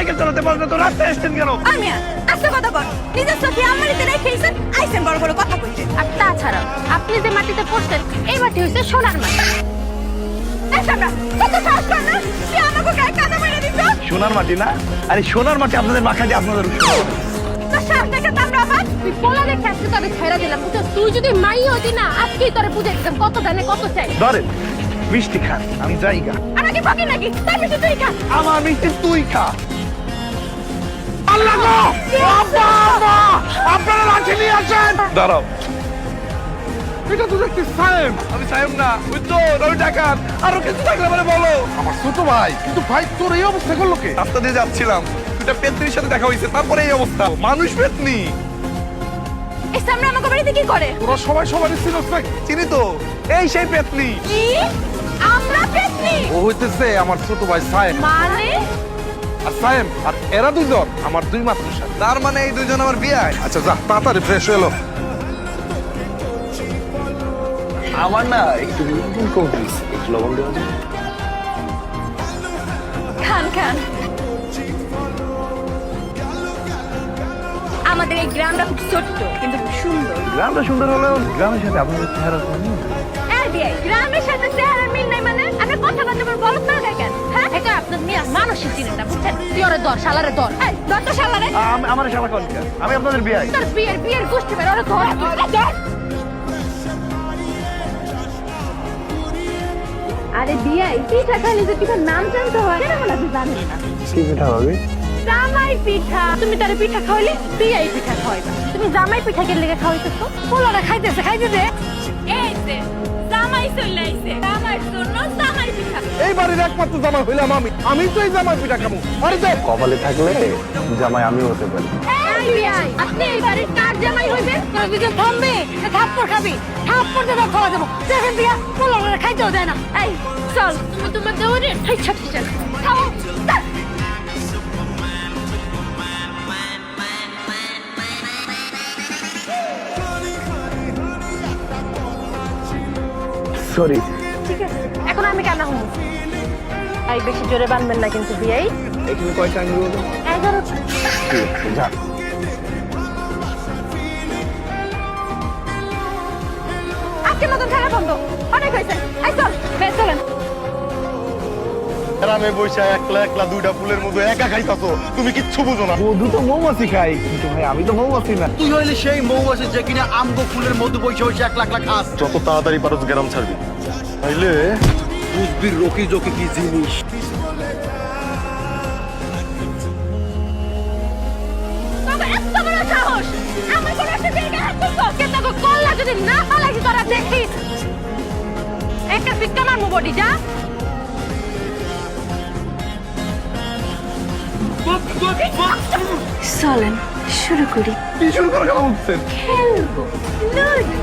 Cycle চালাতে পারেন না তো রাস্তায় এসছেন কেন? আমি আস্তে কথা কর নিজের চোখে আলমারিতে রেখেছেন আইসেন বড় বড় কথা কইতে আর তাছাড়া আপনি যে মাটিতে পড়ছেন এই মাটি হচ্ছে সোনার মাটি। সোনার মাটি না? আরে সোনার মাটি আপনাদের মাখা দিয়ে আপনাদের তুই পোলা দেখে আজকে তোরে ছেড়ে দিলাম তুই যদি মাই হতি না তোরে বুঝে দিতাম কত চাই। ধরেন মিষ্টি খান আমি আমাকে বকে নাকি? তার বেশি তুই খা। আমার মিষ্টি তুই খা। আপনারা লাঠি নিয়ে আসেন! দাঁড়াও। এটা তো সাহেব আমি সাহেব না ওই তো রবি ডাকাত আরও কিছু থাকলে মানে বলো। আমার ছোট ভাই কিন্তু ভাই তোর এই অবস্থা করল কে? রাস্তা দিয়ে যাচ্ছিলাম দুটা পেতনির সাথে দেখা হয়েছে তারপরে এই অবস্থা। মানুষ পেতনি। এই আমাকে বাড়িতে কি করে? তোরা সবাই সবারই চিনস না চিনি তো এই সেই পেতনি। কি? আমরা পেতনি? ও হইতেছে আমার ছোট ভাই মানে? আর সায়েম আর এরা দুজন আমার দুই মাত্র সাথে। তার মানে এই দুজন আমার বিয়ে আচ্ছা যা তাড়াতাড়ি ফ্রেশ হয়ে এলো। আমার না একটু কম একটু লবণ দেওয়া খান খান। আমাদের এই গ্রামটা খুব ছোট্ট কিন্তু খুব সুন্দর। গ্রামটা সুন্দর হলেও গ্রামের সাথে আপনাদের চেহারা তো গ্রামের সাথে চেহারার মিল নাই মানে? আমরা কথা বলতে পারব বলত না কেন হ্যাঁ? এটা আপনার মেয়ে মানসিক জিনিসটা বুঝছেন? তুই ওরে দর শালারে দর এই দত্ত শালারে। আমার শালা কনকা আমি আপনাদের বিয়ে তোর বিয়ের বিয়ের গোষ্ঠী বের ওরে ধর। আরে বিয়াই পিঠা খাইলে যে পিঠার নাম জানতে হয়? কেন বলা তুই জানিস না? কি পিঠা হবে জামাই পিঠা। তুমি তারে পিঠা খাওয়াইলে বিয়াই পিঠা খাওয়াইবা। তুমি জামাই পিঠা কে লেগে খাওয়াইতেছো পোলারে খাইতেছে খাইতে দে এই যে জামাই চলে আইছে। জামাইয়ের জন্য জামাই পিঠা। এই বাড়ির একমাত্র জামাই হইলাম আমি। আমি তো এই জামাই পিঠা খাব। আরে কপালে থাকলে জামাই আমিও হতে পারি। আপনি এই বাড়ির কার জামাই হইবেন? তোর দুজন থামবে না থাপ্পড় খাবি। থাপ্পড় দেবো খাওয়া দেবো দেখেন দিয়া খাইতেও দেয় না। এই চল। তুমি তোমার দেওয়ারে এই চল। সরি ঠিক আছে। এখন আমি কান্না হব আই বেশি জোরে বানবেন না কিন্তু বিয়াই এখানে কয়টা আঙ্গুল বলুন এগারো। যা। আজকের মতন খেলা বন্ধ। অনেক হয়েছে। গ্রামে বসে একলা একলা দুইটা ফুলের মধ্যে একা খাইতাছো তুমি কিচ্ছু বুঝো না। মধু তো মৌমাছি খাই কিন্তু ভাই আমি তো মৌমাছি না। তুই হইলে সেই মৌমাছি যে কিনা আমগো ফুলের মধ্যে বসে বসে এক লাখ লাখ খাস। যত তাড়াতাড়ি পারো গ্রাম ছাড়বি। তাইলে বুঝবি রকি জকি কি জিনিস? যদি না পালাইছি তোরা দেখিস একটা পিক্কা মারমু বডি যা। চলেন শুরু করি। কি শুরু করে কথা খেলব। লুডো।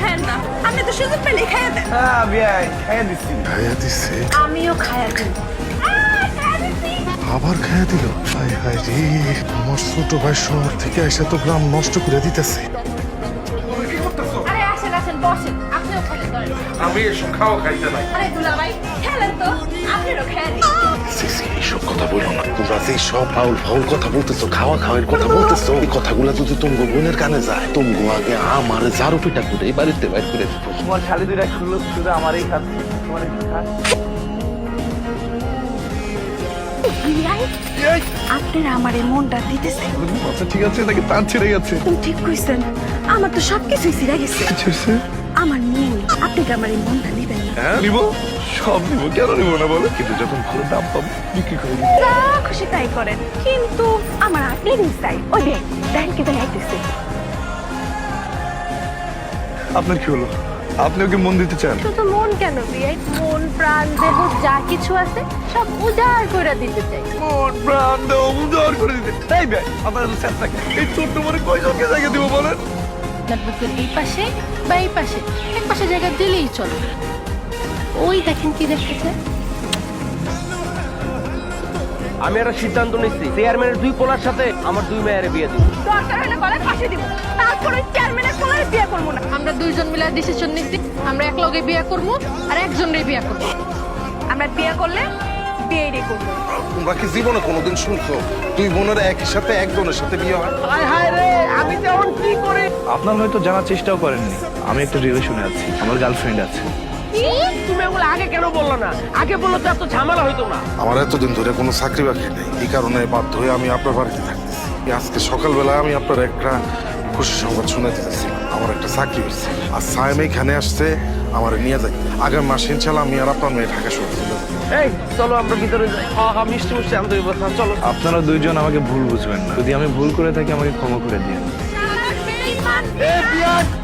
খায়েন না। আপনি তো সুযোগ পেলে খাইয়ে দেন। হ্যাঁ বিয়ে খাইয়ে দিচ্ছি খাইয়া দিছে? আমিও দিই দিচ্ছি। আবার খাইয়া দিল? হায় হায় রে আমার ছোট ভাই শহর থেকে এসে তো গ্রাম নষ্ট করে দিতেছে। বসেন আপনিও খাইতে পারেন আমি এসব খাওয়া খাইতে নাই। আরে দুলাভাই খেলেন তো আপনারও খেয়ে এইসব কথা বলো না। তোমরা যে সব ফাউল ফাউল কথা বলতেছো খাওয়া খাওয়ার কথা বলতেছো এই কথাগুলো যদি তোমার বোনের কানে যায় আগে আমার ঝাড়ু পিটা করে এই বাড়িতে বাইর করে তোমার দুইটা শুধু খাচ্ছে তোমার আপনার আমার এই মনটা দিতেছে। আচ্ছা ঠিক আছে তার ছেড়ে গেছে। ঠিক কইছেন। আমার তো সবকিছুই ছিঁড়ে গেছে? আমার মন আপনি কি আমার এই মনটা নিবেন না? হ্যাঁ? নিবো? সব নিবো। কেন নিবো না বলো? কিন্তু যখন ভালো দাম পাবো বিক্রি করে দিবো। যা খুশি তাই করেন। কিন্তু আমার আপনি চাই ওই যে ব্যাংকে তো আইতেছে। আপনার কি হলো? আপনি ওকে মন দিতে চান? শুধু মন কেন বিয়াই মন প্রাণ দেহ যা কিছু আছে সব উজাড় করে দিতে চাই। মন প্রাণ দেহ উজাড় করে দিতে এই ভাই আপনার তো স্যার থাকে। এই ছোট্ট মনে কয়জনকে জায়গা দিব বলেন? আপনার বুকের এই পাশে বা এই পাশে এক পাশে জায়গা দিলেই চলো। ওই দেখেন কি দেখতেছে আমি একটা সিদ্ধান্ত নিচ্ছি চেয়ারম্যানের দুই পোলার সাথে আমার দুই মেয়ের বিয়ে দিব। দরকার হলে গলায় ফাঁসি দিব তারপরে চেয়ারম্যানের কোলারে বিয়ে করব না। আমরা দুইজন মিলে ডিসিশন নিচ্ছি আমরা এক লগে বিয়ে করব আর একজনের বিয়ে করব। আমরা বিয়ে করলে বিয়ে করব। তোমরা কি জীবনে কোনোদিন শুনছো দুই বোনের একই সাথে একজনের সাথে বিয়ে হয়? হায় হায় রে আমি যেমন কি আপনার হয়তো জানার চেষ্টাও করেননি। আমি একটা রিলেশনে আছি আমার গার্লফ্রেন্ড আছে। তুমি ওগুলো আগে কেন বলল না? আগে বলল তো এত ঝামেলা হইতো না। আমার এতদিন ধরে কোনো চাকরি বাকরি নেই এই কারণে বাধ্য হয়ে আমি আপনার বাড়িতে থাকতেছি। আজকে সকালবেলা আমি আপনার একটা খুশি সংবাদ শুনে দিতেছিলাম আমার একটা চাকরি হয়েছে। আর সাইম এখানে আসছে আমার নিয়ে যাই আগামী মাসে ইনশাল্লাহ আমি আর আপনার মেয়ে ঢাকা শুরু এই চলো আমরা ভিতরে যাই। হ্যাঁ হ্যাঁ মিষ্টি মিষ্টি আন্তরিক চলো। আপনারা দুইজন আমাকে ভুল বুঝবেন না। যদি আমি ভুল করে থাকি আমাকে ক্ষমা করে দিন এ বিয়ার